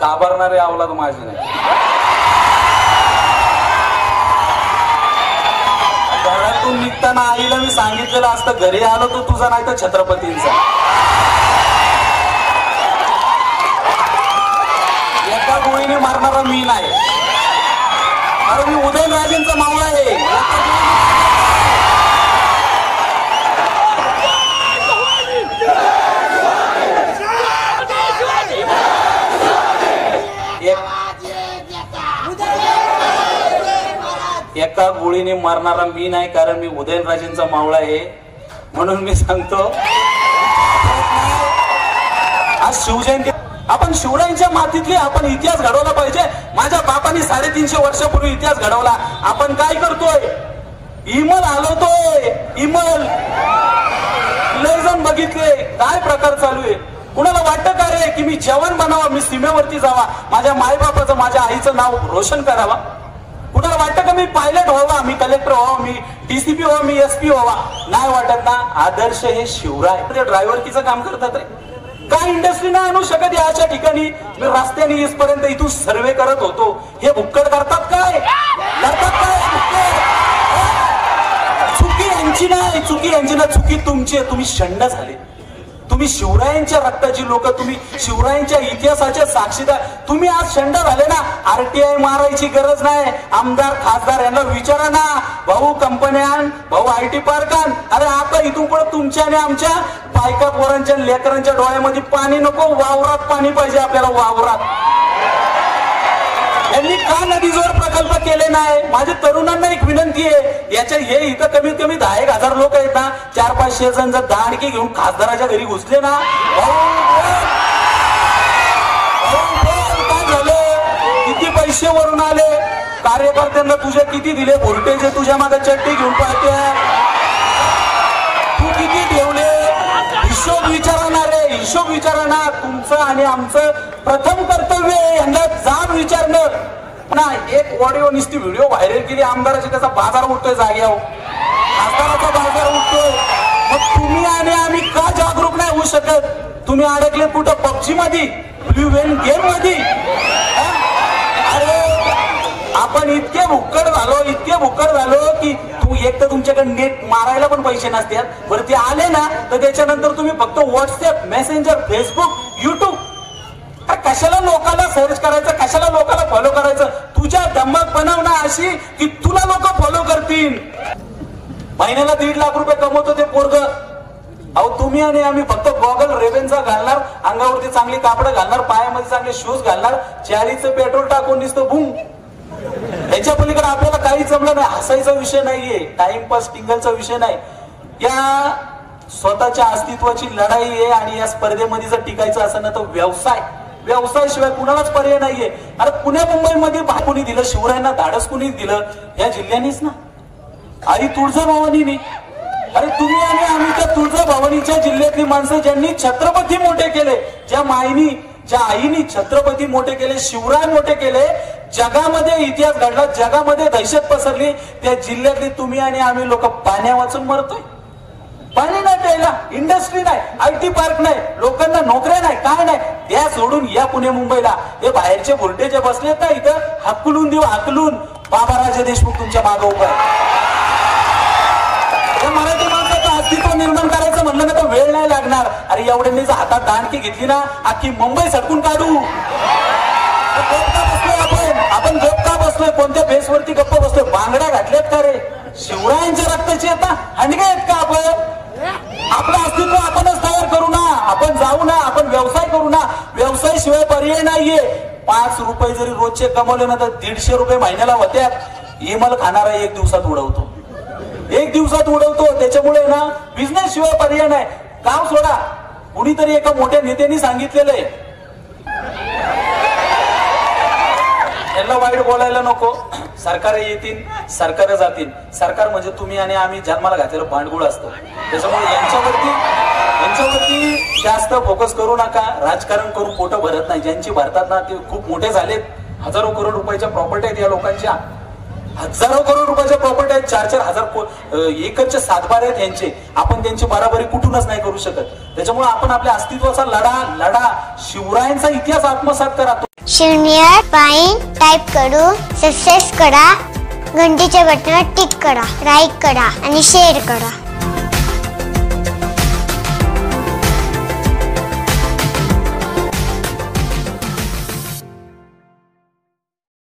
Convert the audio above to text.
घाबरणारे अवलाद माझी नाही. घरातून निघताना आईला मी सांगितलेलं असतं घरी आलो तो तुझा नाही तर छत्रपतींचा. एका गोळीने मारणारा मी नाही. अरे मी उदयनराजेंचा मावळा आहे. एका गोळीने मारणारा मी नाही कारण मी उदयनराजेंचा मावळा आहे. म्हणून मी सांगतो आज शिवजयंती आपण शिवरायांच्या मातीतले आपण इतिहास घडवला पाहिजे. माझ्या बापाने साडेतीनशे वर्षापूर्वी इतिहास घडवला. आपण काय करतोय? इमल आलोतोय इमल. लय जण बघितले. काय प्रकार चालू आहे? कुणाला वाटतं का रे की मी जेवण बनावा मी सीमेवरती जावा? माझ्या मायबापाचं माझ्या आईचं नाव रोशन करावा? कुणाला वाटतं का मी पायलट व्हावा? मी कलेक्टर व्हावा? मी डीसीपी व्हावा? मी एसपी व्हावा? नाही वाटत ना. आदर्श हे शिवराय. म्हणजे ते ड्रायव्हरकीचं काम करतात रे. काय इंडस्ट्री नाही आणू शकत या अशा ठिकाणी? मी रस्त्याने इथपर्यंत इथून सर्वे करत होतो. हे भुक्कड करतात काय? करतात काय? चुकी यांची नाही. चुकी यांची ना चुकी तुमची आहे. तुम्ही शंड झाले. तुम्ही शिवरायांच्या रक्ताची लोक तुम्ही शिवरायांच्या इतिहासाचे साक्षीदार. तुम्ही आज शंड झाले ना? आरटीआय मारायची गरज नाही. आमदार खासदार यांना विचारा ना. भाऊ कंपन्या भाऊ आय टी पार्कान. अरे आता इथून पुढे तुमच्या आणि आमच्या बायका पोरांच्या लेकरांच्या डोळ्यामध्ये पाणी नको वावरात पाणी पाहिजे आपल्याला वावरात. यांनी का नदीजोड प्रकल्प केले नाही. माझ्या तरुणांना एक विनंती आहे. याच्या हे इथं कमीत कमी दहा एक हजार लोक आहेत ना चार पाचशे जण जर आणखी घेऊन खासदाराच्या घरी घुसले ना काय झालं? किती पैसे वरून आले? कार्यकर्त्यांना तुझे किती दिले? व्होल्टेज तुझ्या मागे चट्टी घेऊन पाहते तू किती ठेवले? हिशोब विचारणार रे हिशोब विचारणार. तुमचं आणि आमचं प्रथम कर्तव्य आहे यांना जाब विचारणं ना एक ऑडिओ नुसती व्हिडिओ व्हायरल केली आमदाराची त्याचा बाजार उठतोय जाग्यावर खासदाराचा बाजार उठतोय. मग तुम्ही आणि आम्ही का जागरूक नाही होऊ शकत? तुम्ही अडकले कुठं? पबजी मध्ये ब्ल्यू वेन गेममध्ये अरे आपण इतके भुक्कड झालो इतके भुक्कड झालो की तू एक तर तुमच्याकडे नेट मारायला पण पैसे नसतात बरं ते आले ना तर त्याच्यानंतर तुम्ही फक्त व्हॉट्सअप मेसेंजर फेसबुक युट्यूब कशाला लोकांना सर्च करायचं कशाला लोकांना फॉलो करायचं तुझ्या धमक बनवणं अशी की तुला लोक फॉलो करतील महिन्याला दीड लाख रुपये कमवतो ते पोरग. अहो तुम्ही आणि आम्ही फक्त गॉगल रेबेनचा घालणार अंगावरती चांगली कापड घालणार पायामध्ये चांगले शूज घालणार चारीचं पेट्रोल टाकून दिसतं बुम. याच्या पलीकडे आपल्याला काही जमलं नाही हसायचा विषय नाहीये टाइमपास टिंगलचा विषय नाही. या स्वतःच्या अस्तित्वाची लढाई आहे आणि या स्पर्धेमध्ये जर टिकायचं असेल ना तर व्यवसाय. व्यवसाय शिवाय कुणालाच पर्याय नाहीये. अरे पुण्या मुंबईमध्ये भाकुनी दिलं शिवरायांना धाडस कुणी दिलं? या जिल्ह्यानीच ना. आई तुळजाभवानीने अरे तुम्ही आणि आम्ही त्या तुळजाभवानीच्या जिल्ह्यातली माणसं ज्यांनी छत्रपती मोठे केले ज्या माईनी ज्या आईनी छत्रपती मोठे केले शिवराय मोठे केले जगामध्ये इतिहास घडला जगामध्ये दहशत पसरली त्या जिल्ह्यातली तुम्ही आणि आम्ही लोक पाण्या वाचून मरतोय. पाणी नाही प्यायला इंडस्ट्री नाही आय टी पार्क नाही लोकांना नोकऱ्या नाही काय नाही. त्या सोडून या पुणे मुंबईला. हे बाहेरचे बुलटे जे बसलेत ना इथं हकलून देऊ हकलून. बाबा राजे देशमुख तुमच्या मागे उभा म्हणलं ना तर वेळ नाही लागणार. अरे एवढ्यांनी जर हातात दानकी घेतली ना अख्खी मुंबई सटकून काढू. आपण? आपण गप्प का बसलोय? कोणत्या बेसवरती गप्प बसलोय? बांगड्या घातल्यात का रे? शिवरायांच्या रक्ताची आता हंडगे आहेत का आपण? आपलं अस्तित्व आपणच तयार करू ना. आपण जाऊ ना आपण व्यवसाय करू ना. व्यवसाय शिवाय पर्याय नाहीये. पाच रुपये जरी रोजचे कमवले ना तर दीडशे रुपये महिन्याला होत्यात. इमल खाणारा एक दिवसात उडवतो. एक दिवसात उडवतो. त्याच्यामुळे ना बिझनेस शिवाय पर्याय नाही. गाव सोडा. कुणीतरी एका मोठ्या नेत्यांनी सांगितलेलं आहे. यांना वाईट बोलायला नको. सरकार येतील सरकार जातील. सरकार म्हणजे तुम्ही आणि आम्ही. जन्माला घातलेलं भांडगुळ असतं. त्याच्यामुळे यांच्यावरती यांच्यावरती जास्त फोकस करू नका. राजकारण करून पोटं भरत नाही. ज्यांची भरतात ना ते खूप मोठे झालेत. हजारो करोड रुपयाच्या प्रॉपर्टी आहेत या लोकांच्या. हजारो करोड रुपयाच्या प्रॉपर्टी आहेत. चार चार हजार को- एकरचे सातबार आहेत यांचे. आपण त्यांची बराबरी कुठूनच नाही करू शकत. त्याच्यामुळे आपण आपल्या अस्तित्वाचा लढा लढा शिवरायांचा इतिहास आत्मसात करा. शून्य पाईन टाईप करू सक्सेस करा घंटीच्या बटनावर टिक करा लाईक करा आणि शेअर करा.